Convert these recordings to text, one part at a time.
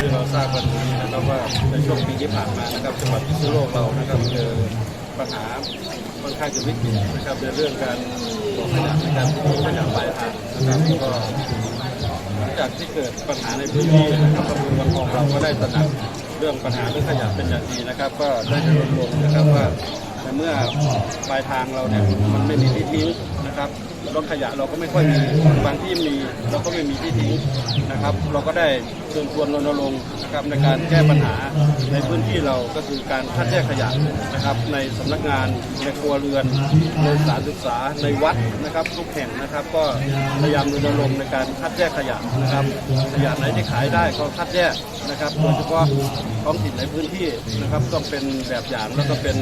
ที่เราทราบกันดีนะครับว่าในช่วงปีที่ผ่านมานะครับจังหวัดพิษณุโลกเรานะครับเจอปัญหาค่อนข้างจะวิกฤตนะครับในเรื่องการตกขยะนการทิ้งขยะปลายทางนะครับก็หลังจากที่เกิดปัญหาในพื้นที่นะครับตำบลวังทองเราก็ได้ตระหนักเรื่องปัญหาเรื่องขยะเป็นอย่างดีนะครับ ก็ได้รณรงค์นะครับว่าในเมื่อปลายทางเราเนี่ยมันไม่มีที่ทิ้งนะครับ รถขยะเราก็ไม่ค่อยมีบางที่มีเราก็ไม่มีที่ทิ้งนะครับ เราก็ได้ ชิญชวนรณรงค์นะครับในการแก้ปัญหาในพื้นที่เราก็คือการคัดแยกขยะนะครับในสำนักงานในครัวเรือนในสถานศึกษาในวัดนะครับทุกแห่งนะครับ ก็พยายามรณรงค์ในการคัดแยกขยะนะครับขยะไหนที่ขายได้ก็คัดแยกนะครับโดยเฉพาะท้องถิ่นในพื้นที่นะครับต้องเป็นแบบอย่างแล้วก็เป็น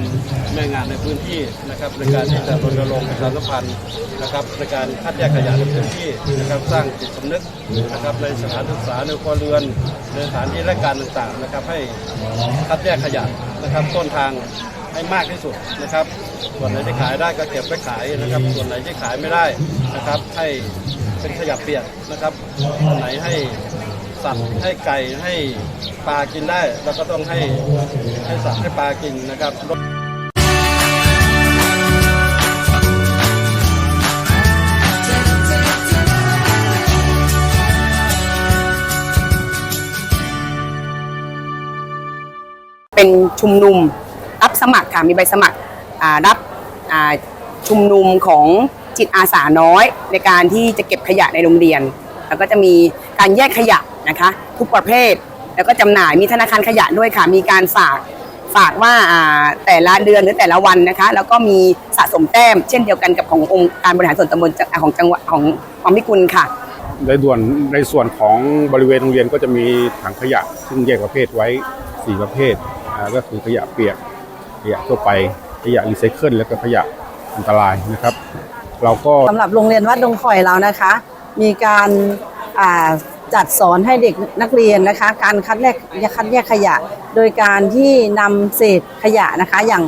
แม่งานในพื้นที่นะครับในการที่จะรณรงค์ประชาสัมพันธ์นะครับในการคัดแยกขยะในพื้นที่นะครับสร้างจิตสำนึกนะครับในสถานศึกษาในครัวเรือนในสถานที่ราชการต่างๆนะครับ ให้คัดแยกขยะนะครับต้นทางให้มากที่สุดนะครับ ส่วนไหนที่ขายได้ก็เก็บไว้ขายนะครับ ส่วนไหนที่ขายไม่ได้นะครับ ให้เป็นขยะเปียกนะครับส่วนไหนให้สัตว์ให้ไก่ให้ปลากินได้เราก็ต้องให้ให้สัตว์ให้ปลากินนะครับ เป็นชุมนุมรับสมัครค่ะมีใบสมัครรับชุมนุมของจิตอาสาน้อย ในการที่จะเก็บขยะในโรงเรียน แล้วก็จะมีการแยกขยะนะคะทุกประเภท แล้วก็จำหน่ายมีธนาคารขยะด้วยค่ะ มีการฝากฝากว่าแต่ละเดือนหรือแต่ละวันนะคะ แล้วก็มีสะสมแต้ม เช่นเดียวกันกับขององค์การบริหารส่วนตำบลของจังหวัดของวังพิกุลค่ะในส่วนในส่วนของบริเวณโรงเรียนก็จะมีถังขยะ ซึ่งแยกประเภทไว้ 4 ประเภท ก็คือขยะเปียกขยะทั่วไปขยะรีไซเคิลแล้วก็ขยะอันตรายนะครับ เราก็สำหรับโรงเรียนวัดดงคอยเรานะคะ มีการจัดสอนให้เด็กนักเรียนนะคะ การคัดแยกคัดแยกขยะ โดยการที่นำเศษขยะนะคะอย่าง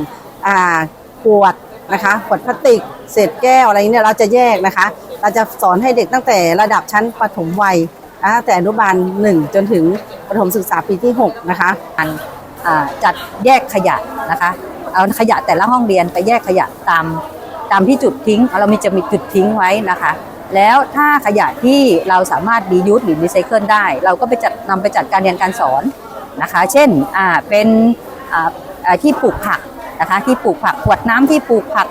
ขวดนะคะขวดพลาสติก เศษแก้วอะไรเนี่ยเราจะแยกนะคะ เราจะสอนให้เด็กตั้งแต่ระดับชั้นประถมวัยตั้งแต่อนุบาล 1 จนถึงประถมศึกษาปีที่ 6 นะคะ จัดแยกขยะนะคะ เอาขยะแต่ละห้องเรียนไปแยกขยะตามตามที่จุดทิ้ง เรามีจะมีจุดทิ้งไว้นะคะ แล้วถ้าขยะที่เราสามารถรียูสหรือรีไซเคิลได้ เราก็ไปจัดนำไปจัดการเรียนการสอนนะคะ เช่นเป็นที่ปลูกผักนะคะที่ปลูกผักขวดน้ำที่ปลูกผัก